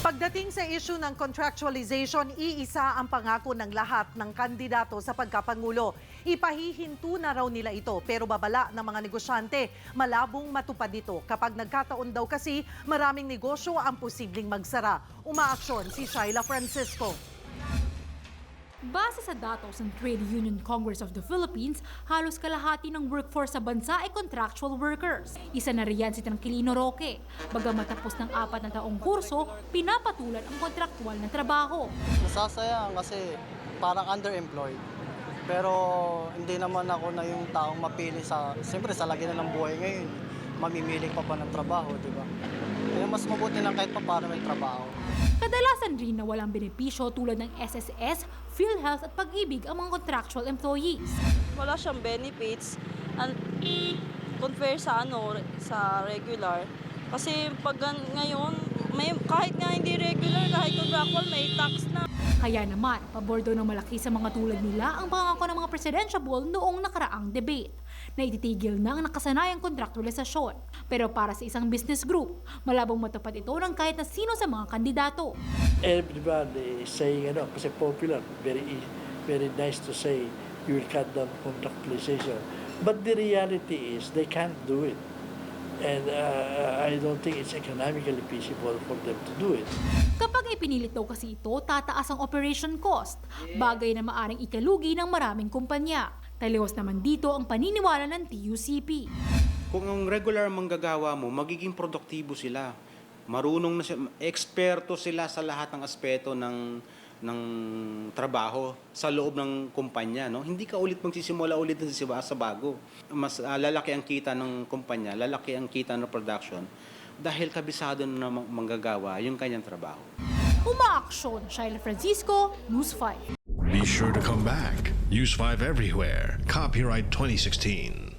Pagdating sa issue ng contractualization, iisa ang pangako ng lahat ng kandidato sa pagkapangulo. Ipahihinto na raw nila ito pero babala ng mga negosyante, malabong matupad ito kapag nagkataon daw kasi maraming negosyo ang posibleng magsara. Umaaksyon si Shaila Francisco. Base sa datos ng Trade Union Congress of the Philippines, halos kalahati ng workforce sa bansa ay contractual workers. Isa na riyan si Tranquilino Roque. Bagamat tapos ng apat na taong kurso, pinapatulan ang kontraktual na trabaho. Nasasayang kasi parang underemployed. Pero hindi naman ako na yung taong mapili sa, siyempre sa lagi na ng buhay ngayon, mamimili pa pa ng trabaho, di ba? Kaya mas mabuti lang kahit pa paano may trabaho. Kadalasan rin na walang benepisyo tulad ng SSS, PhilHealth at pag-ibig ang mga contractual employees. wala siyang benefits and compare sa ano sa regular kasi pag ngayon may kahit nga hindi regular kahit contractual may tax na Kaya naman, pabor daw ng malaki sa mga tulad nila ang pangako ng mga presidentiable noong nakaraang debate na ititigil na ang nakasanayang kontraktualisasyon. Pero para sa isang business group, malabong matupad ito ng kahit na sino sa mga kandidato. everybody is saying, ano, kasi popular, very, e- very nice to say you will cut down contractualization. But the reality is they can't do it. And uh, I don't think it's economically feasible for them to do it. Kapag ipinilit daw kasi ito, tataas ang operation cost, bagay na maaring ikalugi ng maraming kumpanya. Taliwas naman dito ang paniniwala ng TUCP. Kung ang regular manggagawa mo, magiging produktibo sila. Marunong na sila, eksperto sila sa lahat ng aspeto ng ng trabaho sa loob ng kumpanya, no? Hindi ka ulit magsisimula ulit sa sa bago. Mas ah, lalaki ang kita ng kumpanya, lalaki ang kita ng production dahil kabisado na mang- manggagawa yung kanyang trabaho. Umaaksyon, Shaila Francisco, News 5. Be sure to come back. Use 5 everywhere. Copyright 2016.